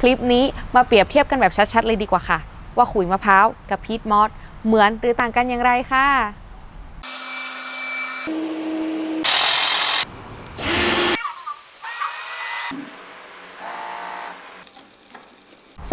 คลิปนี้มาเปรียบเทียบกันแบบชัดๆ เลยดีกว่าค่ะ ว่าขุยมะพร้าวกับพีทมอสเหมือนหรือต่างกันอย่างไรค่ะ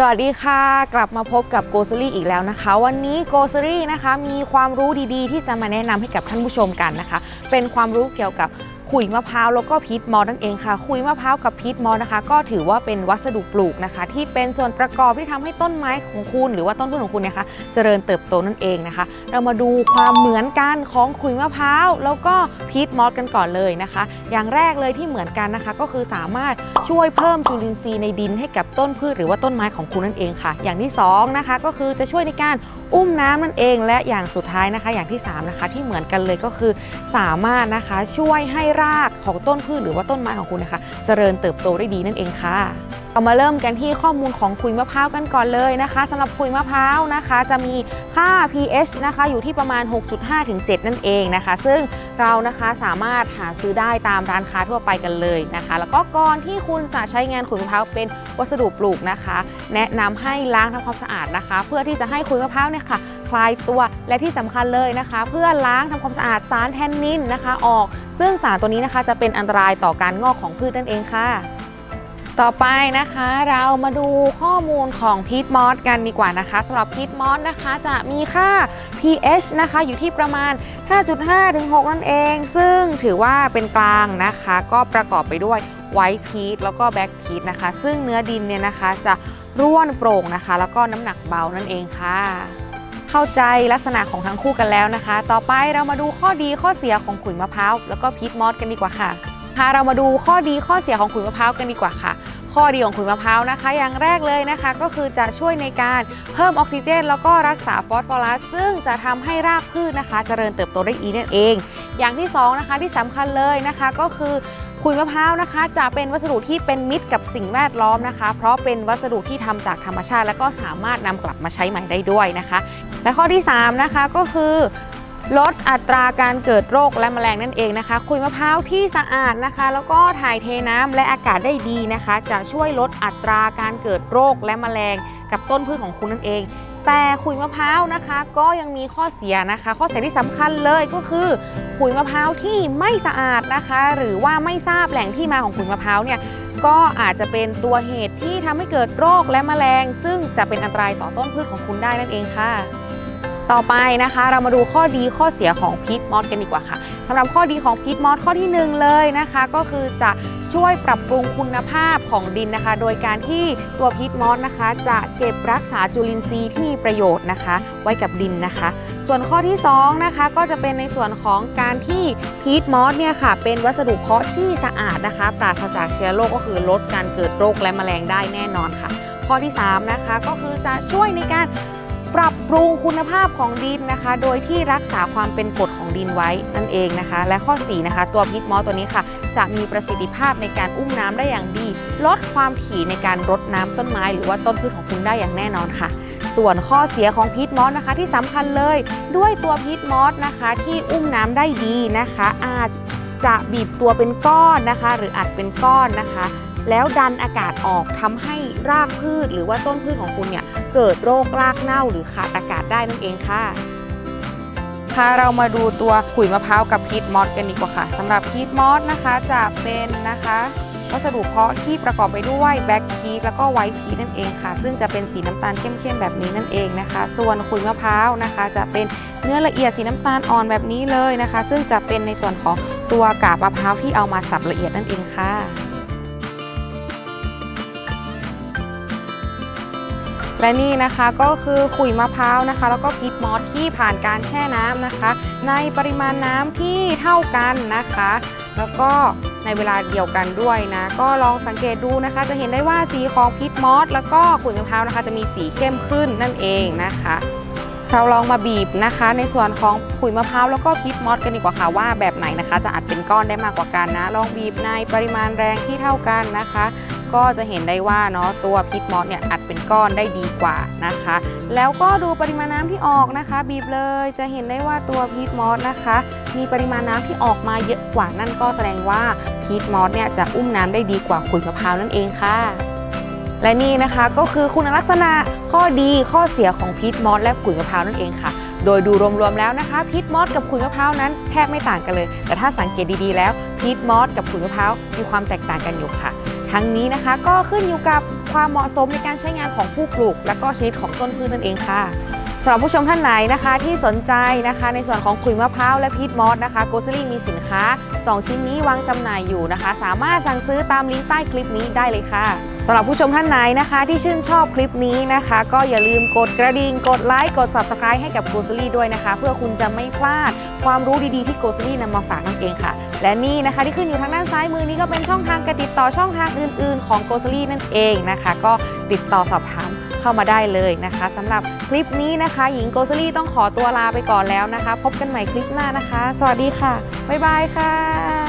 สวัสดีค่ะ กลับมาพบกับโกซ e รี่อีกแล้วนะคะ วันนี้โกซ e รี่นะคะมีความรู้ดีๆ ที่จะมาแนะนำให้กับท่านผู้ชมกันนะคะ เป็นความรู้เกี่ยวกับ ขุยมะพร้าวแล้วก็พีทมอสนั่นเองค่ะ ขุยมะพร้าวกับพีทมอสนะคะ ก็ถือว่าเป็นวัสดุปลูกนะคะ ที่เป็นส่วนประกอบที่ทำให้ต้นไม้ของคุณหรือว่าต้นพืชของคุณเนยคะเจริญเติบโตนั่นเองนะคะ เรามาดูความเหมือนกันของขุยมะพร้าวแล้วก็พีทมอสกันก่อนเลยนะคะ อย่างแรกเลยที่เหมือนกันนะคะ ก็คือสามารถช่วยเพิ่มจุลินทรีย์ในดินให้กับต้นพืชหรือว่าต้นไม้ของคุณนั่นเองค่ะ อย่างที่สองนะคะก็คือจะช่วยในการ อุ้มน้ำนั่นเองและอย่างสุดท้ายนะคะ อย่างที่สามนะคะ ที่เหมือนกันเลยก็คือ สามารถนะคะช่วยให้รากของต้นพืชหรือว่าต้นไม้ของคุณนะคะ เจริญเติบโตได้ดีนั่นเองค่ะ เรามาเริ่มกันที่ข้อมูลของขุยมะพร้าวกันก่อนเลยนะคะสำหรับขุยมะพร้าวนะคะ จะมีค่า pH นะคะอยู่ที่ประมาณ 6.5ถึง7นั่นเองนะคะ ซึ่งเรานะคะสามารถหาซื้อได้ตามร้านค้าทั่วไปกันเลยนะคะ แล้วก็ก่อนที่คุณจะใช้งานขุยมะพร้าวเป็นวัสดุปลูกนะคะ แนะนำให้ล้างทำความสะอาดนะคะ เพื่อที่จะให้ขุยมะพร้าวเนี่ยค่ะคลายตัวและที่สำคัญเลยนะคะ เพื่อล้างทำความสะอาดสารแทนนินนะคะ ออก ซึ่งสารตัวนี้นะคะจะเป็นอันตรายต่อการงอกของพืชนั่นเองค่ะ ต่อไปนะคะเรามาดูข้อมูลของพีทมอสกันดีกว่านะคะสำหรับพีทมอสนะคะจะมีค่า pH นะคะอยู่ที่ประมาณ 5.5ถึง6นั่นเอง ซึ่งถือว่าเป็นกลางนะคะ ก็ประกอบไปด้วยไวท์พีทแล้วก็แบ็กพีทนะคะ ซึ่งเนื้อดินเนี่ยนะคะจะร่วนโปร่งนะคะ แล้วก็น้ำหนักเบานั่นเองค่ะ เข้าใจลักษณะของทั้งคู่กันแล้วนะคะ ต่อไปเรามาดูข้อดีข้อเสียของขุยมะพร้าวแล้วก็พีทมอสกันดีกว่าค่ะ คะเรามาดูข้อดีข้อเสียของขุยมะพร้าวกันดีกว่าค่ะ ข้อดีของขุยมะพร้าวนะคะ อย่างแรกเลยนะคะ ก็คือจะช่วยในการเพิ่มออกซิเจน แล้วก็รักษาฟอสฟอรัส ซึ่งจะทำให้รากพืชนะคะเจริญเติบโตได้อีนั่นเอง อย่างที่สองนะคะที่สำคัญเลยนะคะก็คือขุยมะพร้าวนะคะ จะเป็นวัสดุที่เป็นมิตรกับสิ่งแวดล้อมนะคะ เพราะเป็นวัสดุที่ทำจากธรรมชาติ แล้วก็สามารถนำกลับมาใช้ใหม่ได้ด้วยนะคะ และข้อที่3นะคะก็คือ ลดอัตราการเกิดโรคและแมลงนั่นเองนะคะขุยมะพร้าวที่สะอาดนะคะ แล้วก็ถ่ายเทน้ำและอากาศได้ดีนะคะ จะช่วยลดอัตราการเกิดโรคและแมลงกับต้นพืชของคุณนั่นเอง แต่ขุยมะพร้าวนะคะ ก็ยังมีข้อเสียนะคะ ข้อเสียที่สำคัญเลยก็คือขุยมะพร้าวที่ไม่สะอาดนะคะ หรือว่าไม่ทราบแหล่งที่มาของขุยมะพร้าวเนี่ยก็อาจจะเป็นตัวเหตุที่ทำให้เกิดโรคและแมลง ซึ่งจะเป็นอันตรายต่อต้นพืชของคุณได้นั่นเองค่ะ ต่อไปนะคะ เรามาดูข้อดีข้อเสียของพีทมอสกันดีกว่าค่ะสำหรับข้อดีของพีทมอสข้อที่หนึ่งเลยนะคะ ก็คือจะช่วยปรับปรุงคุณภาพของดินนะคะ โดยการที่ตัวพีทมอสนะคะ จะเก็บรักษาจุลินทรีย์ที่มีประโยชน์นะคะ ไว้กับดินนะคะ ส่วนข้อที่สองนะคะก็จะเป็นในส่วนของการที่พีทมอสเนี่ยค่ะเป็นวัสดุเพาะที่สะอาดนะคะ ปราศจากเชื้อโรคก็คือลดการเกิดโรคและแมลงได้แน่นอนค่ะ ข้อที่สามนะคะก็คือจะช่วยในการ ปรับปรุงคุณภาพของดินนะคะ โดยที่รักษาความเป็นกรดของดินไว้นั่นเองนะคะ และข้อ 4 นะคะ ตัวพิษมอสตัวนี้ค่ะ จะมีประสิทธิภาพในการอุ้มน้ำได้อย่างดี ลดความถี่ในการรดน้ำต้นไม้ หรือว่าต้นพืชของคุณได้อย่างแน่นอนค่ะ ส่วนข้อเสียของพีทมอสนะคะ ที่สำคัญเลย ด้วยตัวพีทมอสนะคะที่อุ้มน้ำได้ดีนะคะ อาจจะบีบตัวเป็นก้อนนะคะ หรืออัดเป็นก้อนนะคะ แล้วดันอากาศออกทำให้รากพืชหรือว่าต้นพืชของคุณเนี่ยเกิดโรครากเน่าหรือขาดอากาศได้นั่นเองค่ะค่ะเรามาดูตัวขุยมะพร้าวกับพีทมอสกันดีกว่าค่ะสำหรับพีทมอสนะคะจะเป็นนะคะวัสดุเพาะที่ประกอบไปด้วยแบล็กพีทแล้วก็ไวท์พีทนั่นเองค่ะ ซึ่งจะเป็นสีน้ำตาลเข้มๆแบบนี้นั่นเองนะคะ ส่วนขุยมะพร้าวนะคะ จะเป็นเนื้อละเอียดสีน้ำตาลอ่อนแบบนี้เลยนะคะ ซึ่งจะเป็นในส่วนของตัวกาบมะพร้าวที่เอามาสับละเอียดนั่นเองค่ะ และนี่นะคะก็คือขุยมะพร้าวนะคะ แล้วก็พีทมอสที่ผ่านการแช่น้ำนะคะ ในปริมาณน้ำที่เท่ากันนะคะ แล้วก็ในเวลาเดียวกันด้วยนะ ก็ลองสังเกตดูนะคะ จะเห็นได้ว่าสีของพีทมอสแล้วก็ขุยมะพร้าวนะคะ จะมีสีเข้มขึ้นนั่นเองนะคะ เราลองมาบีบนะคะ ในส่วนของขุยมะพร้าวแล้วก็พีทมอสกันดีกว่าค่ะว่าแบบไหนนะคะ จะอัดเป็นก้อนได้มากกว่ากันนะ ลองบีบในปริมาณแรงที่เท่ากันนะคะ ก็จะเห็นได้ว่าเนาะตัวพีทมอสเนี่ยอัดเป็นก้อนได้ดีกว่านะคะ แล้วก็ดูปริมาณน้ำที่ออกนะคะ บีบเลยจะเห็นได้ว่าตัวพีทมอสนะคะ มีปริมาณน้ำที่ออกมาเยอะกว่านั่นก็แสดงว่าพีทมอสเนี่ยจะอุ้มน้ำได้ดีกว่าขุยมะพร้าวนั่นเองค่ะ และนี่นะคะก็คือคุณลักษณะข้อดีข้อเสียของพีทมอสและขุยมะพร้าวนั่นเองค่ะ โดยดูรวมๆแล้วนะคะพีทมอสกับขุยมะพร้าวนั้นแทบไม่ต่างกันเลย แต่ถ้าสังเกตดีๆแล้วพีทมอสกับขุยมะพร้าวมีความแตกต่างกันอยู่ค่ะ ทั้งนี้นะคะก็ขึ้นอยู่กับความเหมาะสมในการใช้งานของผู้ปลูก และก็ชนิดของต้นพืชนั่นเองค่ะำหรับผู้ชมท่านไหนนะคะที่สนใจนะคะ ในส่วนของขุยมะพร้าวและพีทมอสนะคะโกซลี่มีสินค้า 2 ชิ้นนี้วางจำหน่ายอยู่นะคะ สามารถสั่งซื้อตามลิงก์ใต้คลิปนี้ได้เลยค่ะสำหรับผู้ชมท่านไหนนะคะ ที่ชื่นชอบคลิปนี้นะคะ ก็อย่าลืมกดกระดิ่งกดไลค์กด subscribe ให้กับโกซลี่ด้วยนะคะ เพื่อคุณจะไม่พลาดความรู้ดีๆที่โกซลี่นำมาฝากนั่นเองค่ะ และนี่นะคะที่ขึ้นอยู่ทางด้านซ้ายมือนี้ก็เป็นช่องทางการติดต่อช่องทางอื่น ๆ ของโกซลี่นั่นเองนะคะ ก็ติดต่อสอบถาม เข้ามาได้เลยนะคะสำหรับคลิปนี้นะคะ หญิงโกซลี่ต้องขอตัวลาไปก่อนแล้วนะคะ พบกันใหม่คลิปหน้านะคะ สวัสดีค่ะ บ๊ายบายค่ะ